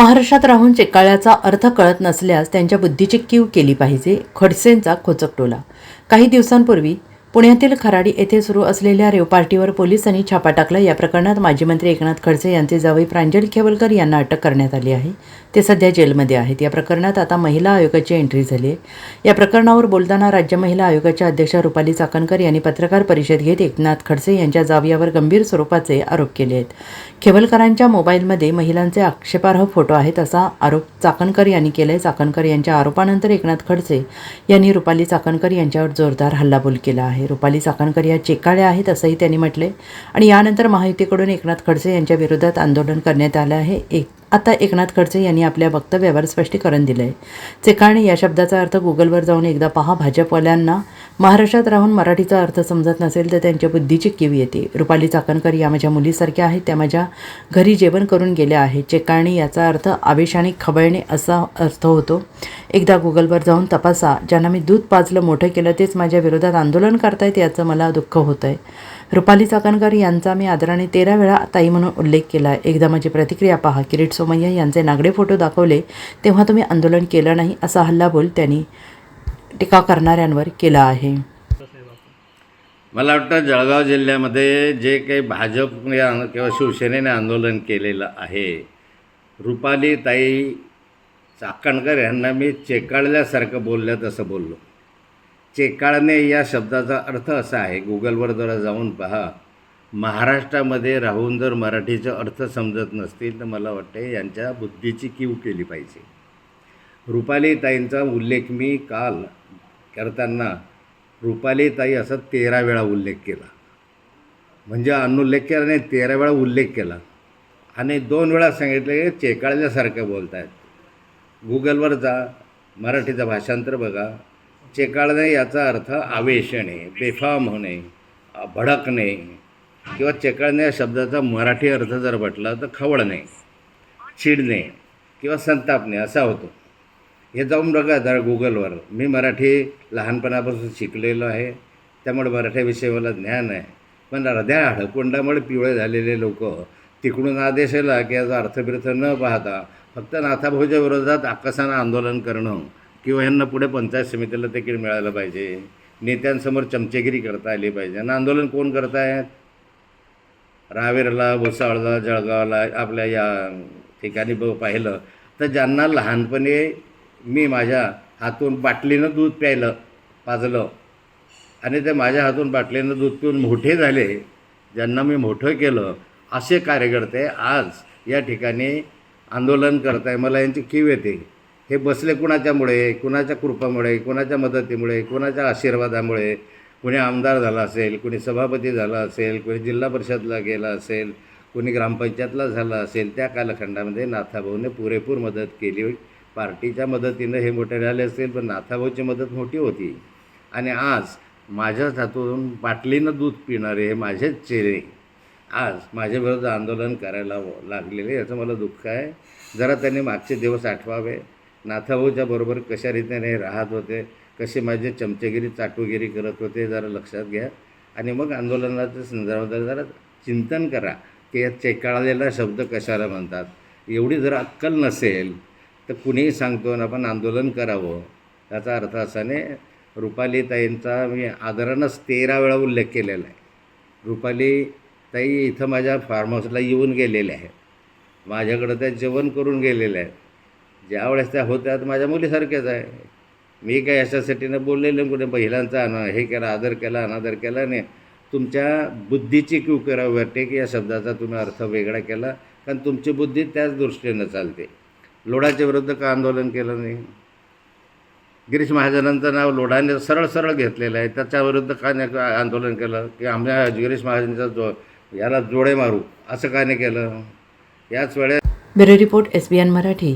महाराष्ट्रात राहून चेकाळ्याचा अर्थ कळत नसल्यास त्यांच्या बुद्धीची कीव केली पाहिजे खडसेंचा खोचक टोला. काही दिवसांपूर्वी पुण्यातील खराडी येथे सुरू असलेल्या रेव पार्टीवर पोलिसांनी छापा टाकला. या प्रकरणात माजी मंत्री एकनाथ खडसे यांचे जावई प्रांजल खेवलकर यांना अटक करण्यात आली आहे. ते सध्या जेलमध्ये आहेत. या प्रकरणात आता महिला आयोगाची एंट्री झाली आहे. या प्रकरणावर बोलताना राज्य महिला आयोगाच्या अध्यक्षा रुपाली चाकणकर यांनी पत्रकार परिषद घेत एकनाथ खडसे यांच्या जावयावर गंभीर स्वरूपाचे आरोप केले आहेत. खेवलकरांच्या मोबाईलमध्ये महिलांचे आक्षेपार्ह फोटो आहेत असा आरोप चाकणकर यांनी केलाय. चाकणकर यांच्या आरोपानंतर एकनाथ खडसे यांनी रुपाली चाकणकर यांच्यावर जोरदार हल्लाबोल केला आहे. रुपाली चाकणकर या चेकाळ्या आहेत असंही त्यांनी म्हटले आणि यानंतर महायुतीकडून एकनाथ खडसे यांच्या विरोधात आंदोलन करण्यात आलं आहे. एक आता एकनाथ खडसे यांनी आपल्या वक्तव्यावर स्पष्टीकरण दिलं आहे चिकाणी या शब्दाचा अर्थ गुगलवर जाऊन एकदा पहा भाजपवाल्यांना महाराष्ट्रात राहून मराठीचा अर्थ समजत नसेल तर त्यांच्या बुद्धीची कीव येते. रुपाली चाकणकर या माझ्या मुलीसारख्या आहेत त्या माझ्या घरी जेवण करून गेल्या आहेत. चेकाळणी याचा अर्थ आवेशाने खबळणे असा अर्थ होतो. एकदा गुगलवर जाऊन तपासा ज्यांना मी दूध पाजलं मोठं केलं तेच माझ्या विरोधात आंदोलन करतायत याचं मला दुःख होतं आहे रुपाली चाकणकर यांचा मी आदराने तेरा वेळा ताई म्हणून उल्लेख केला एकदा माझी प्रतिक्रिया पहा. किरीट सोमय्या यांचे नागडे फोटो दाखवले तेव्हा तुम्ही आंदोलन केलं नाही असा हल्लाबोल त्यांनी टीका करणाऱ्यांवर केला आहे. मला वाटतं जळगाव जिल्ह्यामध्ये जे काही भाजपने किंवा शिवसेनेने आंदोलन केलेलं आहे रुपाली ताई चाकणकर यांना मी चेकाळल्यासारखं बोललं तसं बोललो. चेकाळणे या शब्दाचा अर्थ असा आहे गुगलवर जरा जाऊन पहा. महाराष्ट्रामध्ये राहून जर मराठीचा अर्थ समजत नसतील तर मला वाटते यांच्या बुद्धीची कीव केली पाहिजे. रुपालीताईंचा उल्लेख मी काल करताना रुपालीताई असा तेरा वेळा उल्लेख केला. म्हणजे अनुल्लेख केला नाही तेरा वेळा उल्लेख केला. आणि दोन वेळा सांगितलं की चेकाळल्यासारखं बोलत आहेत गुगलवर जा मराठीचं भाषांतर बघा. चेकाळणे याचा अर्थ आवेशणे बेफाम होणे भडकणे किंवा चेकाळणे या शब्दाचा मराठी अर्थ जर म्हटला तर खवळणे चिडणे किंवा संतापणे असा होतो. हे जाऊन बघा जरा गुगलवर. मी मराठी लहानपणापासून शिकलेलो आहे. त्यामुळे मराठीविषयी मला ज्ञान आहे. पण हृदया हळकुंडामुळे पिवळे झालेले लोक तिकडून आदेश आला की याचा अर्थबिर्थ न पाहता फक्त नाथाभाऊच्या विरोधात आकसानं आंदोलन करणं किंवा ह्यांना पुढे पंचायत समितीला तिकीट मिळालं पाहिजे. नेत्यांसमोर चमचेगिरी करता आली पाहिजे. आणि आंदोलन कोण करतायत? रावेरला भुसावळला जळगावला आपल्या या ठिकाणी ब पाहिलं. तर ज्यांना लहानपणी मी माझ्या हातून बाटलीनं दूध प्यायलं पाजलं आणि ते माझ्या हातून बाटलीनं दूध पिऊन मोठे झाले ज्यांना मी मोठं केलं असे कार्यकर्ते आज या ठिकाणी आंदोलन करताय. मला यांची कीव येते. हे बसले कुणाच्यामुळे? कुणाच्या कृपामुळे? कुणाच्या मदतीमुळे? कुणाच्या आशीर्वादामुळे? कुणी आमदार झाला असेल कुणी सभापती झाला असेल कुणी जिल्हा परिषदला गेला असेल कुणी ग्रामपंचायतला झाला असेल त्या कालखंडामध्ये नाथाभाऊने पुरेपूर मदत केली पार्टीच्या मदतीनं हे मोठे झाले असेल पण नाथाभाऊची मदत मोठी होती. आणि आज माझ्याच हातून बाटलीनं दूध पिणारे हे माझेच चेहरे. आज माझ्याविरुद्ध आंदोलन करायला लागलेले याचं मला दुःख आहे. जरा त्यांनी मागचे दिवस आठवावे. नाथाभाऊच्या बरोबर कशा रीतीने राहत होते कसे माझे चमचेगिरी चाटूगिरी करत होते जरा लक्षात घ्या. आणि मग आंदोलनाच्या संदर्भात जरा चिंतन करा की या चेकाळलेला शब्द कशाला म्हणतात? एवढी जर अक्कल नसेल तर कुणीही सांगतो ना आपण आंदोलन करावं. याचा अर्थ असाने रुपालीताईंचा मी आदरानंच तेरा वेळा उल्लेख केलेला आहे. रुपालीताई इथं माझ्या फार्म हाऊसला येऊन गेलेल्या आहेत. माझ्याकडं त्या जेवण करून गेलेल्या आहेत. ज्या वेळेस त्या होत्या तर माझ्या मुलीसारख्याच आहे. मी काय याच्यासाठीनं बोललेलं कुठे? महिलांचा अना हे केला आदर केला अनादर केला नाही. तुमच्या बुद्धीची क्यू करावी वाटते की या शब्दाचा तुम्ही अर्थ वेगळा केला कारण तुमची बुद्धी त्याच दृष्टीनं चालते. लोढाच्या विरुद्ध का आंदोलन केलं नाही? गिरीश महाजनांचं नाव लोढाने सरळ सरळ घेतलेलं आहे. त्याच्याविरुद्ध का नाही का आंदोलन केलं? की आम्ही गिरीश महाजनचा जो याला जोडे मारू असं का नाही केलं? याच वेळेस bureau report S B N Marathi.